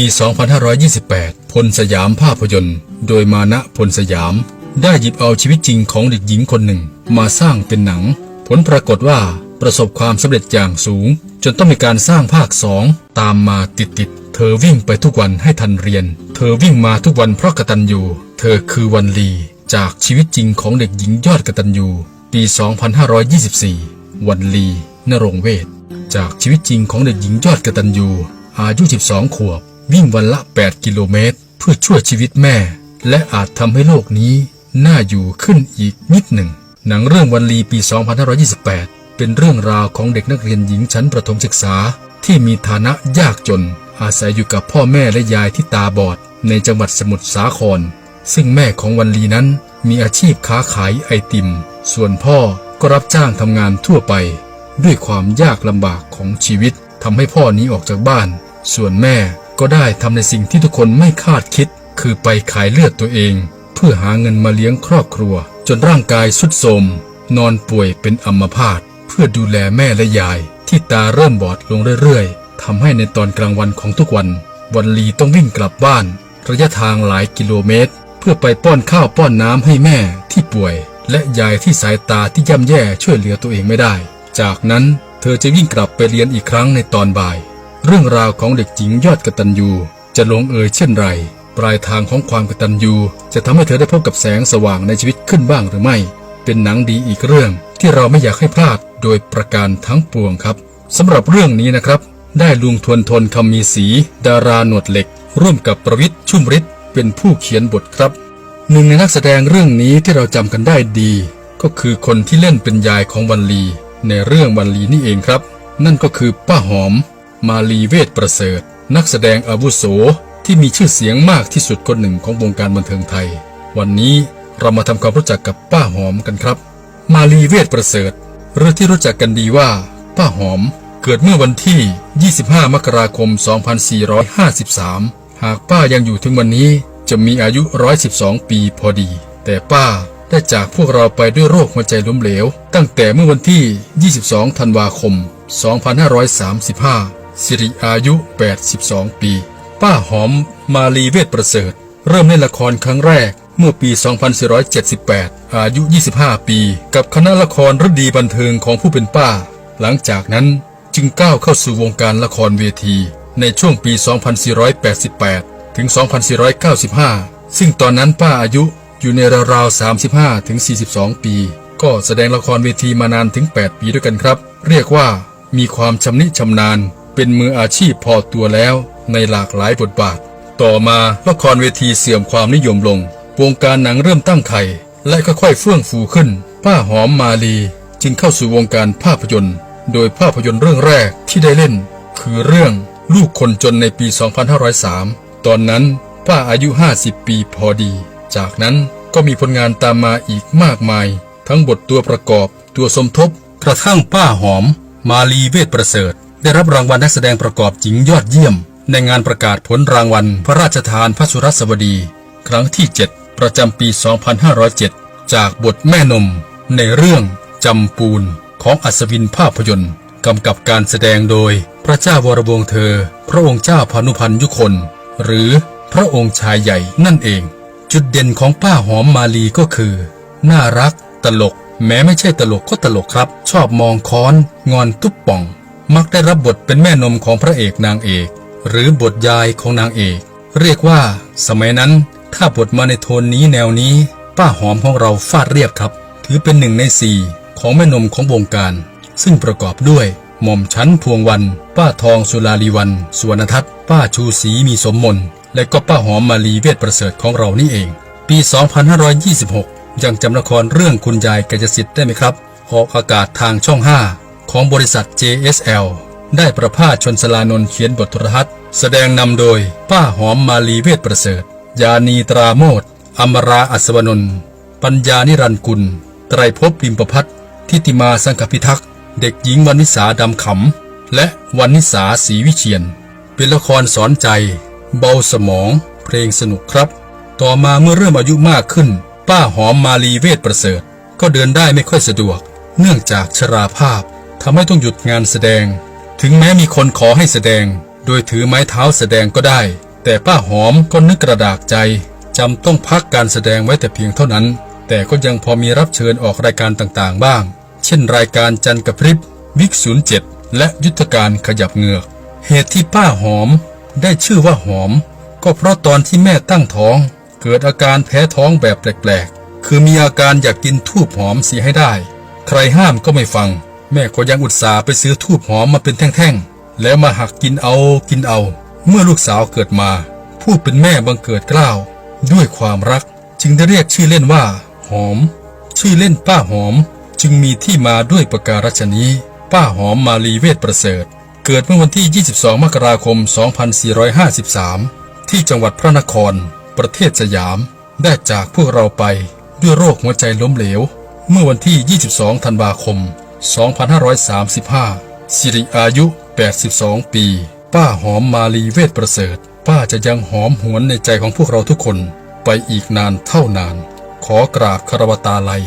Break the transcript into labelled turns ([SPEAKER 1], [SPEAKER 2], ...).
[SPEAKER 1] ปี 2528 พลสยามภาพยนตร์ โดยมานะพลสยาม ได้หยิบเอาชีวิตจริงของเด็กหญิงคนหนึ่ง มาสร้างเป็นหนัง ผลปรากฏว่าประสบความสำเร็จอย่างสูง จนต้องมีการสร้างภาคสองตามมาติดๆ เธอวิ่งไปทุกวันให้ทันเรียน เธอวิ่งมาทุกวันเพราะกตัญญูเธอคือวันลี จากชีวิตจริงของเด็กหญิงยอดกตัญญูปี 2524 วันลีนรงเวท จากชีวิตจริงของเด็กหญิงยอดกตัญญูอายุ 12 ขวบ วิ่งวันละ 8 กิโลเมตร เพื่อช่วยชีวิตแม่ และอาจทำให้โลกนี้น่าอยู่ขึ้นอีกนิดหนึ่ง หนังเรื่องวันลีปี 2528 เป็นเรื่องราวของเด็กนักเรียนหญิงชั้นประถมศึกษา ที่มีฐานะยากจน อาศัยอยู่กับพ่อแม่และยายที่ตาบอด ในจังหวัดสมุทรสาคร ซึ่งแม่ของวันลีนั้นมีอาชีพค้าขายไอติม ส่วนพ่อก็รับจ้างทำงานทั่วไป ด้วยความยากลำบากของชีวิตทำให้พ่อนี้ออกจากบ้าน ส่วนแม่ ก็ได้ทำในสิ่งที่ทุกคนไม่คาดคิด คือไปขายเลือดตัวเอง เพื่อหาเงินมาเลี้ยงครอบครัว จนร่างกายสุดโทรมนอนป่วยเป็นอัมพาตเพื่อดูแลแม่และยาย ที่ตาเริ่มบอดลงเรื่อยๆทำให้ในตอนกลางวันของทุกวันวันลีต้องวิ่งกลับบ้าน ระยะทางหลายกิโลเมตร เพื่อไปป้อนข้าวป้อนน้ำให้แม่ที่ป่วย และยายที่สายตาที่ย่ำแย่ช่วยเหลือตัวเองไม่ได้ จากนั้นเธอจะวิ่งกลับไปเรียนอีกครั้งในตอนบ่าย เรื่องราวของเด็กหญิงยอดกตัญญูจะลงเอยเช่นไร ปลายทางของความกตัญญูจะทำให้เธอได้พบกับแสงสว่างในชีวิตขึ้นบ้างหรือไม่ เป็นหนังดีอีกเรื่องที่เราไม่อยากให้พลาดโดยประการทั้งปวงครับสำหรับเรื่องนี้นะครับ ได้ลุงทวนทนคำมีสี ดาราหนวดเหล็ก ร่วมกับประวิทย์ชุ่มฤทธิ์เป็นผู้เขียนบทครับ หนึ่งในนักแสดงเรื่องนี้ที่เราจำกันได้ดี ก็คือคนที่เล่นเป็นยายของวันลี ในเรื่องวันลีนี่เองครับ นั่นก็คือป้าหอม มาลีเวทประเสริฐ นักแสดงอาวุโสที่มีชื่อเสียงมากที่สุดคนหนึ่งของวงการบันเทิงไทย วันนี้เรามาทำความรู้จักกับป้าหอมกันครับ มาลีเวทประเสริฐ หรือที่รู้จักกันดีว่า ป้าหอมเกิดเมื่อวันที่ 25 มกราคม 2453 หากป้ายังอยู่ถึงวันนี้จะมีอายุ 112 ปีพอดี แต่ป้าได้จากพวกเราไปด้วยโรคหัวใจล้มเหลว ตั้งแต่เมื่อวันที่ 22 ธันวาคม 2535 สิริอายุ 82 ปี ป้าหอมมาลีเวทประเสริฐ เริ่มเล่นละครครั้งแรกเมื่อปี 2478 อายุ 25 ปี กับคณะละครฤดีบันเทิงของผู้เป็นป้า หลังจากนั้นจึงก้าวเข้าสู่วงการละครเวที ในช่วงปี 2488 ถึง 2495 ซึ่งตอนนั้นป้าอายุอยู่ในราวๆ 35 ถึง 42 ปี ก็แสดงละครเวทีมานานถึง 8 ปีด้วยกันครับ เรียกว่ามีความชำนิชำนาญ เป็นมืออาชีพพอตัวแล้วในหลากหลายบทบาท ต่อมาละครเวทีเสื่อมความนิยมลง วงการหนังเริ่มตั้งไข่ และค่อยๆเฟื่องฟูขึ้น ป้าหอมมาลีจึงเข้าสู่วงการภาพยนตร์ โดยภาพยนตร์เรื่องแรกที่ได้เล่น คือเรื่องลูกคนจนในปี 2503 ตอนนั้นป้าอายุ 50 ปีพอดี จากนั้นก็มีผลงานตามมาอีกมากมาย ทั้งบทตัวประกอบ ตัวสมทบ กระทั่งป้าหอม มาลีเวทประเสริฐ ได้รับรางวัลนักแสดงประกอบหญิงยอดเยี่ยม ในงานประกาศผลรางวัล พระราชทานพระสุรสวดี ครั้งที่ 7 ประจำปี 2507 จากบทแม่นม ในเรื่องจำปูนของอัศวินภาพยนตร์กำกับการแสดงโดยพระเจ้าวรวงเธอ พระองค์เจ้าพานุพันธ์ยุคน หรือพระองค์ชายใหญ่นั่นเอง จุดเด่นของป้าหอมมาลีก็คือ น่ารัก ตลก แม้ไม่ใช่ตลกก็ตลกครับ ชอบมองค้อน งอนตุ๊บป่อง มักได้รับบทเป็นแม่นมของพระเอกนางเอก หรือบทยายของนางเอก เรียกว่า สมัยนั้นถ้าบทมาในโทนนี้แนวนี้ ป้าหอมของเราฟาดเรียบครับ ถือเป็นหนึ่งในสี่ของแม่นมของวงการ ซึ่งประกอบด้วยหม่อมชั้นพวงวัน ป้าทองสุลาลีวันสุวนทัศน์ป้าชูศรีมีสมมนและก็ป้าหอมมาลีเวทประเสริฐของเรานี่เอง ปี 2526 ยังจำละครเรื่องคุณยายกายสิทธิ์ได้ไหมครับ ออกอากาศทางช่อง 5 ของบริษัท JSL ได้ประพาสชนสลานนท์เขียนบทโทรทัศน์ แสดงนำโดย ป้าหอมมาลีเวทประเสริฐ ยานีตราโมดอมราอัศวนนท์ปัญญานิรันกุล ไตรภพพิมพพัฒน์ทิติมาสังคพิทักษ์เด็กหญิงวันนิสาดำขำ และวันนิสาศรีวิเชียน เป็นละครสอนใจ เบาสมอง เพลงสนุกครับ ต่อมาเมื่อเริ่มอายุมากขึ้น ป้าหอมมาลีเวทประเสริฐ ก็เดินได้ไม่ค่อยสะดวก เนื่องจากชราภาพ ทำให้ต้องหยุดงานแสดง ถึงแม้มีคนขอให้แสดง โดยถือไม้เท้าแสดงก็ได้ แต่ป้าหอมก็นึกกระดากใจจำต้องพักการแสดงไว้แต่เพียงเท่านั้น แต่ก็ยังพอมีรับเชิญออกรายการต่างๆ บ้าง เช่น รายการจันกระพริบวิก07และยุทธการขยับเหงือก เหตุที่ป้าหอม ได้ชื่อว่าหอม ก็เพราะตอนที่แม่ตั้งท้อง เกิดอาการแพ้ท้องแบบแปลกๆ คือมีอาการอยากกินทูบหอมเสียให้ได้ ใครห้ามก็ไม่ฟัง แม่ก็ยังอุตส่าห์ไปซื้อทูบหอมมาเป็นแท่งๆ แล้วมาหักกินเอากินเอา เมื่อลูกสาวเกิดมา ผู้เป็นแม่บังเกิดกล้าว ด้วยความรักจึงได้เรียกชื่อเล่นว่า หอม ชื่อเล่นป้าหอมจึงมีที่มาด้วยประการฉนี้ ป้าหอมมาลีเวทประเสริฐ เกิดเมื่อวันที่ 22 มกราคม 2453 ที่จังหวัดพระนคร ประเทศสยาม ได้จากพวกเราไปด้วยโรคหัวใจล้มเหลว เมื่อวันที่ 22 ธันวาคม 2535 สิริอายุ 82 ปี ป้าหอมมาลีเวทประเสริฐ ป้าจะยังหอมหวนในใจของพวกเราทุกคน ไปอีกนานเท่านาน ขอกราบคารวตาลัย